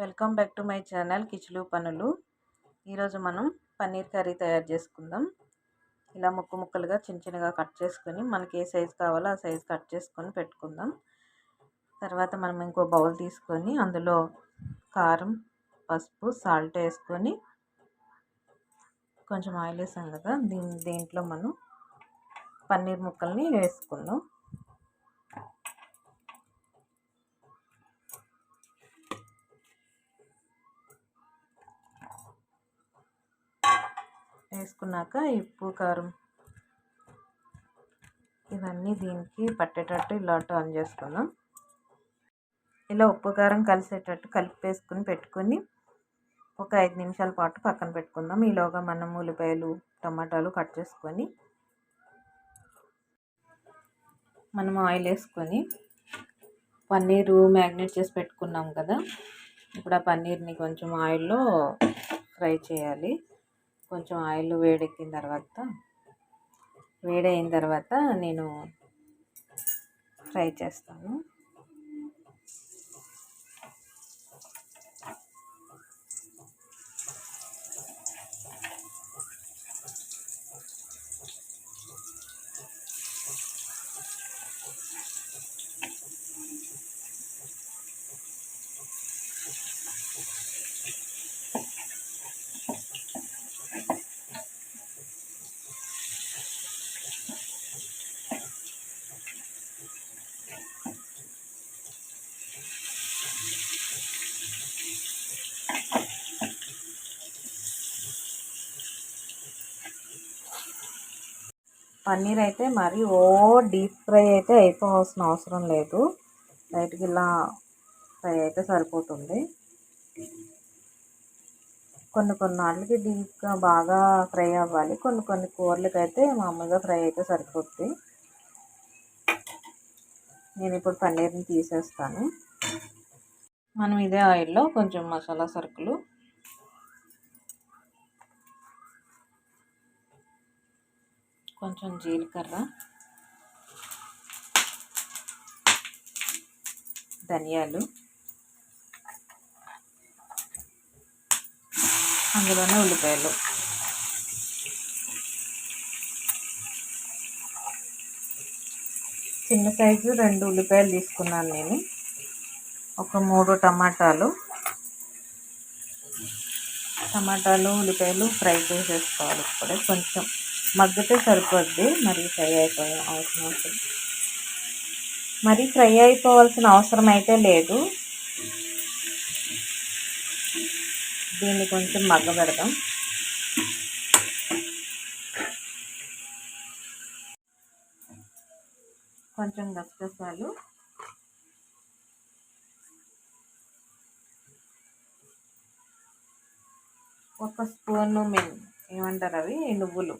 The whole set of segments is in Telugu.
Welcome back to my channel కిచులు పనులు. ఈరోజు మనం పన్నీర్ కర్రీ తయారు చేసుకుందాం. ఇలా ముక్కు ముక్కలుగా చిన్న చిన్నగా కట్ చేసుకొని మనకి ఏ సైజు కావాలో ఆ సైజు కట్ చేసుకొని పెట్టుకుందాం. తర్వాత మనం ఇంకో బౌల్ తీసుకొని అందులో కారం పసుపు సాల్ట్ వేసుకొని కొంచెం ఆయిల్ వేసాం కదా దీని దీంట్లో మనం పన్నీర్ ముక్కల్ని వేసుకుందాం. వేసుకున్నాక ఉప్పు కారం ఇవన్నీ దీనికి పట్టేటట్టు ఇలా టర్న్ చేసుకుందాం ఇలా ఉప్పు కారం కలిసేటట్టు కలిపేసుకుని పెట్టుకొని ఒక ఐదు నిమిషాల పాటు పక్కన పెట్టుకుందాం. ఈలోగా మనం ఉల్లిపాయలు టమాటాలు కట్ చేసుకొని మనం ఆయిల్ వేసుకొని పన్నీరు మ్యాగ్నేట్ చేసి పెట్టుకున్నాం కదా. ఇప్పుడు ఆ పన్నీర్ని కొంచెం ఆయిల్లో ఫ్రై చేయాలి. కొంచెం ఆయిల్ వేడెక్కిన తర్వాత వేడైన తర్వాత నేను ఫ్రై చేస్తాను. పన్నీర్ అయితే మరి ఓ డీప్ ఫ్రై అయితే అయిపోవాల్సిన అవసరం లేదు. లైట్గా ఇలా ఫ్రై అయితే సరిపోతుంది. కొన్ని కొన్ని డీప్గా బాగా ఫ్రై అవ్వాలి. కొన్ని కొన్ని కూరలకైతే మామూలుగా ఫ్రై అయితే సరిపోద్ది. నేను ఇప్పుడు పన్నీర్ని తీసేస్తాను. మనం ఇదే ఆయిల్లో కొంచెం మసాలా సరుకులు కొంచెం జీలకర్ర ధనియాలు అందులోనే ఉల్లిపాయలు. చిన్న సైజు రెండు ఉల్లిపాయలు తీసుకున్నాను నేను. ఒక మూడు టమాటాలు. టమాటాలు ఉల్లిపాయలు ఫ్రై చేసేసుకోవాలి ఇప్పుడే కొంచెం. మగ్గితే సరిపోద్ది మరి ఫ్రై అయిపోయే అవసరం అవుతుంది మరి ఫ్రై అయిపోవాల్సిన అవసరం అయితే లేదు. దీన్ని కొంచెం మగ్గ పెడదాం కొంచెం గసగసాలు. ఒక స్పూను మెన్ ఏమంటారు అవి? నువ్వులు.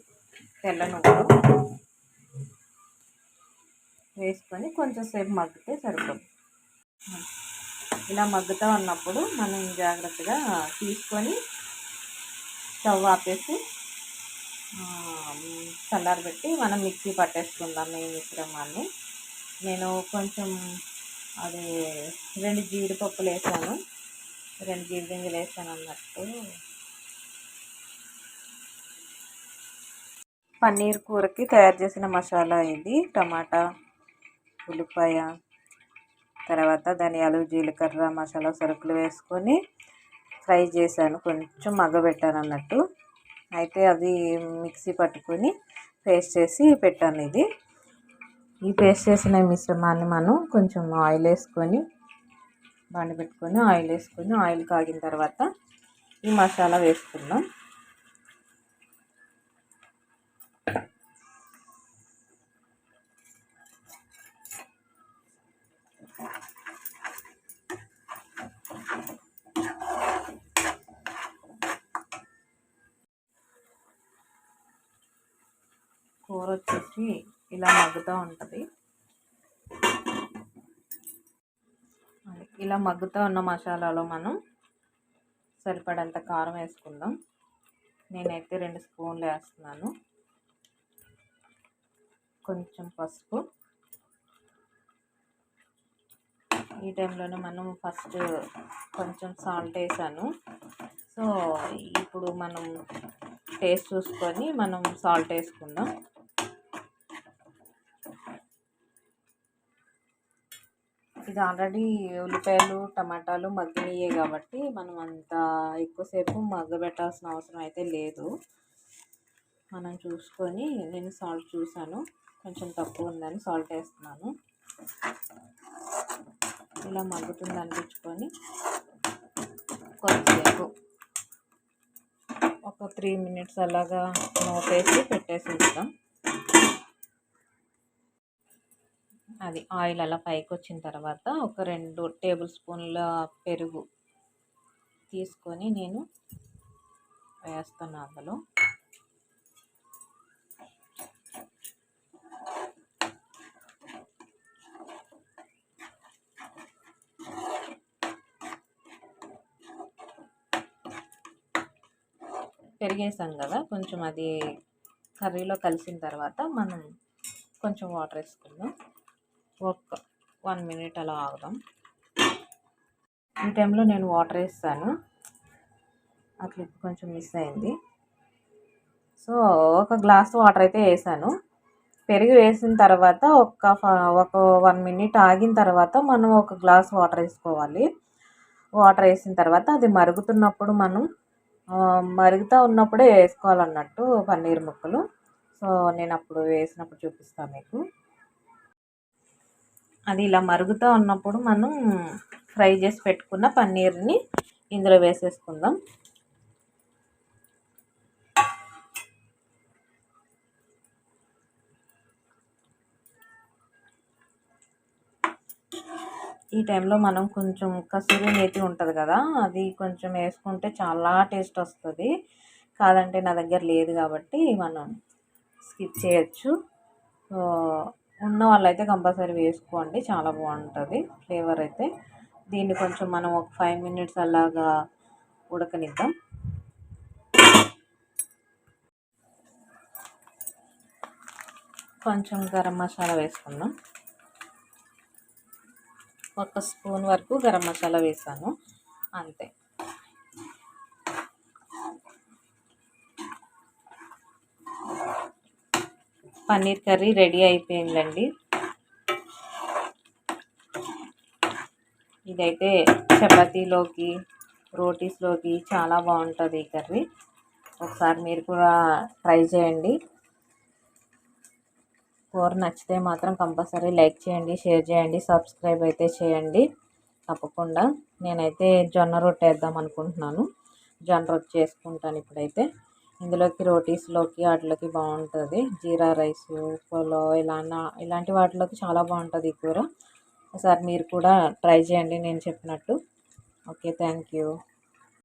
తెల్ల నువ్వులు వేసుకొని కొంచెంసేపు మగ్గితే సరిపోతుంది. ఇలా మగ్గుతూ ఉన్నప్పుడు మనం జాగ్రత్తగా తీసుకొని స్టవ్ ఆపేసి చల్లారబెట్టి మనం మిక్సీ పట్టేసుకుందాం ఈ మిశ్రమాన్ని. నేను కొంచెం అది రెండు జీడిపప్పులు వేసాను. రెండు జీడి గింజలు వేసాను అన్నట్టు. పన్నీర్ కూరకి తయారు చేసిన మసాలా ఇది. టమాటా ఉల్లిపాయ తర్వాత ధనియాలు జీలకర్ర మసాలా సరుకులు వేసుకొని ఫ్రై చేశాను. కొంచెం మగ్గబెట్టాను అన్నట్టు. అయితే అది మిక్సీ పట్టుకొని పేస్ట్ చేసి పెట్టాను ఇది. ఈ పేస్ట్ చేసిన మిశ్రమాన్ని మనం కొంచెం ఆయిల్ వేసుకొని బండి పెట్టుకొని ఆయిల్ వేసుకొని ఆయిల్ కాగిన తర్వాత ఈ మసాలా వేసుకుందాం. కూర వచ్చేసి ఇలా మగ్గుతూ ఉంటుంది. ఇలా మగ్గుతూ ఉన్న మసాలాలో మనం సరిపడంత కారం వేసుకుందాం. నేనైతే రెండు స్పూన్లు వేస్తున్నాను. కొంచెం పసుపు. ఈ టైంలోనే మనం ఫస్ట్ కొంచెం సాల్ట్ వేసాను. సో ఇప్పుడు మనం టేస్ట్ చూసుకొని మనం సాల్ట్ వేసుకుందాం. ఇది ఆల్రెడీ ఉల్లిపాయలు టమాటాలు మగ్గినయే కాబట్టి మనం అంత ఎక్కువసేపు మగ్గబెట్టాల్సిన అవసరం అయితే లేదు. మనం చూసుకొని నేను సాల్ట్ చూసాను. కొంచెం తక్కువ ఉందని సాల్ట్ వేస్తున్నాను. ఇలా మగ్గుతుంది అనిపించుకొని కొద్దిసేపు ఒక త్రీ మినిట్స్ అలాగా మూపేసి పెట్టేసి ఉంచుతాం అది ఆయిల్ అలా పైకి వచ్చిన తర్వాత ఒక రెండు టేబుల్ స్పూన్ల పెరుగు తీసుకొని నేను వేస్తాను అందులో. పెరిగేసాం కదా కొంచెం అది కర్రీలో కలిసిన తర్వాత మనం కొంచెం వాటర్ వేసుకుందాం. ఒక వన్ మినిట్ అలా ఆగుదాం. ఈ టైంలో నేను వాటర్ వేస్తాను. ఆ క్లిప్ కొంచెం మిస్ అయింది. సో ఒక గ్లాస్ వాటర్ అయితే వేసాను. పెరుగు వేసిన తర్వాత ఒక ఒక వన్ మినిట్ ఆగిన తర్వాత మనం ఒక గ్లాస్ వాటర్ వేసుకోవాలి. వాటర్ వేసిన తర్వాత అది మరుగుతున్నప్పుడు మనం మరుగుతూ ఉన్నప్పుడే వేసుకోవాలన్నట్టు పన్నీర్ ముక్కలు. సో నేను అప్పుడు వేసినప్పుడు చూపిస్తాను మీకు. అది ఇలా మరుగుతూ ఉన్నప్పుడు మనం ఫ్రై చేసి పెట్టుకున్న పన్నీర్ని ఇందులో వేసేసుకుందాం. ఈ టైంలో మనం కొంచెం కసూరి మేతి ఉంటుంది కదా అది కొంచెం వేసుకుంటే చాలా టేస్ట్ వస్తుంది. కాదంటే నా దగ్గర లేదు కాబట్టి మనం స్కిప్ చేయొచ్చు. ఉన్న వాళ్ళైతే కంపల్సరీ వేసుకోండి. చాలా బాగుంటుంది. ఫ్లేవర్ అయితే. దీన్ని కొంచెం మనం ఒక ఫైవ్ మినిట్స్ అలాగా ఉడకనిద్దాం. కొంచెం గరం మసాలా వేసుకుందాం. ఒక స్పూన్ వరకు గరం మసాలా వేసాను. అంతే. పన్నీర్ కర్రీ రెడీ అయిపోయిందండి. ఇదైతే చపాతీలోకి రోటీస్లోకి చాలా బాగుంటుంది ఈ కర్రీ. ఒకసారి మీరు కూడా ట్రై చేయండి. కూర నచ్చితే మాత్రం కంపల్సరీ లైక్ చేయండి షేర్ చేయండి సబ్స్క్రైబ్ అయితే చేయండి. తప్పకుండా నేనైతే జొన్న రొట్టె వేద్దాం అనుకుంటున్నాను. జొన్న రొట్టె చేసుకుంటాను ఇప్పుడైతే. ఇందులోకి రోటీస్లోకి వాటిలోకి బాగుంటుంది. జీరా రైస్ పులావ్ ఇలా ఇలాంటి వాటిలోకి చాలా బాగుంటుంది ఈ కూర. ఒకసారి మీరు కూడా ట్రై చేయండి నేను చెప్పినట్టు. Okay thank you